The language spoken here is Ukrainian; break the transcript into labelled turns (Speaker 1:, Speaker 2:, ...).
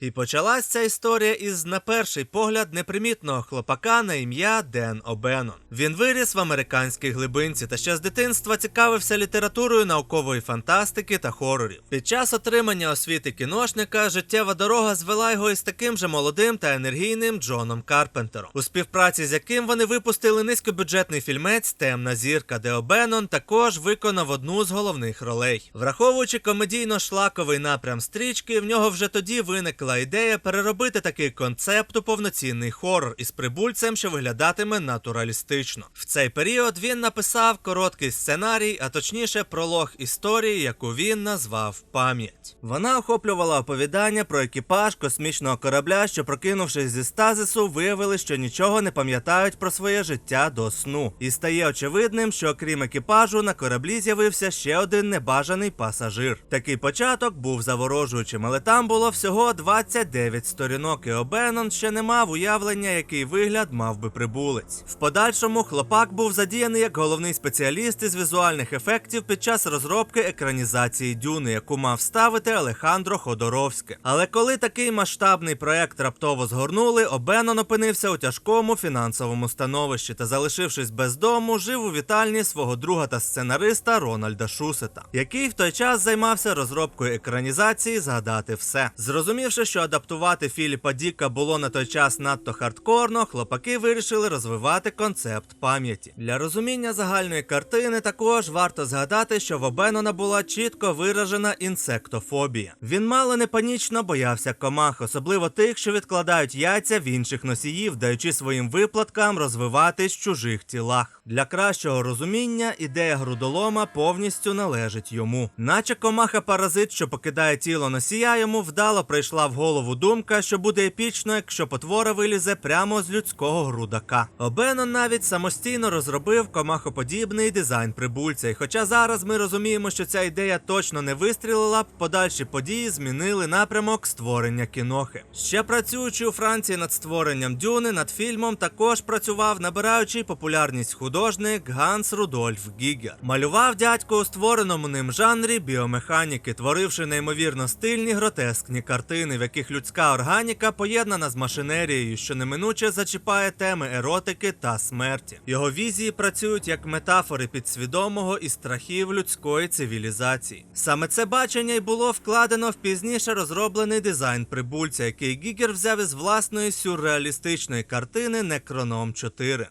Speaker 1: І почалась ця історія із, на перший погляд, непримітного хлопака на ім'я Ден Обенон. Він виріс в американській глибинці та ще з дитинства цікавився літературою наукової фантастики та хорорів. Під час отримання освіти кіношника життєва дорога звела його із таким же молодим та енергійним Джоном Карпентером, у співпраці з яким вони випустили низькобюджетний фільмець Темна зірка, де Обенон також виконав одну з головних ролей. Враховуючи комедійно-шлаковий напрям стрічки, в нього вже тоді виникла ідея переробити такий концепт у повноцінний хорор із прибульцем, що виглядатиме натуралістично. В цей період він написав короткий сценарій, а точніше пролог історії, яку він назвав Пам'ять. Вона охоплювала оповідання про екіпаж космічного корабля, що, прокинувшись зі стазису, виявили, що нічого не пам'ятають про своє життя до сну. І стає очевидним, що окрім екіпажу на кораблі з'явився ще один небажаний пасажир. Такий початок був заворожуючим, але там було всього 29 сторінок, і Обенон ще не мав уявлення, який вигляд мав би прибулець. В подальшому хлопак був задіяний як головний спеціаліст із візуальних ефектів під час розробки екранізації Дюни, яку мав ставити Алехандро Ходоровське. Але коли такий масштабний проект раптово згорнули, Обенон опинився у тяжкому фінансовому становищі та, залишившись без дому, жив у вітальні свого друга та сценариста Рональда Шусета, який в той час займався розробкою екранізації Згадати все. Зрозумівши, що адаптувати Філіпа Діка було на той час надто хардкорно, хлопаки вирішили розвивати концепт пам'яті. Для розуміння загальної картини також варто згадати, що в Обенона була чітко виражена інсектофобія. Він мало не панічно боявся комах, особливо тих, що відкладають яйця в інших носіїв, даючи своїм виплаткам розвиватись в чужих тілах. Для кращого розуміння ідея грудолома повністю належить йому. Наче комаха паразит, що покидає тіло носія, йому вдало прийшла в голову думка, що буде епічно, якщо потвора вилізе прямо з людського грудака. Обенон навіть самостійно розробив комахоподібний дизайн прибульця. І хоча зараз ми розуміємо, що ця ідея точно не вистрілила подальші події змінили напрямок створення кінохи. Ще працюючи у Франції над створенням дюни, над фільмом також працював набираючий популярність художник Ганс Рудольф Гігер. Малював дядько у створеному ним жанрі біомеханіки, творивши неймовірно стильні гротескні картини, яких людська органіка поєднана з машинерією, що неминуче зачіпає теми еротики та смерті. Його візії працюють як метафори підсвідомого і страхів людської цивілізації. Саме це бачення й було вкладено в пізніше розроблений дизайн прибульця, який Гігер взяв із власної сюрреалістичної картини Некроном 4.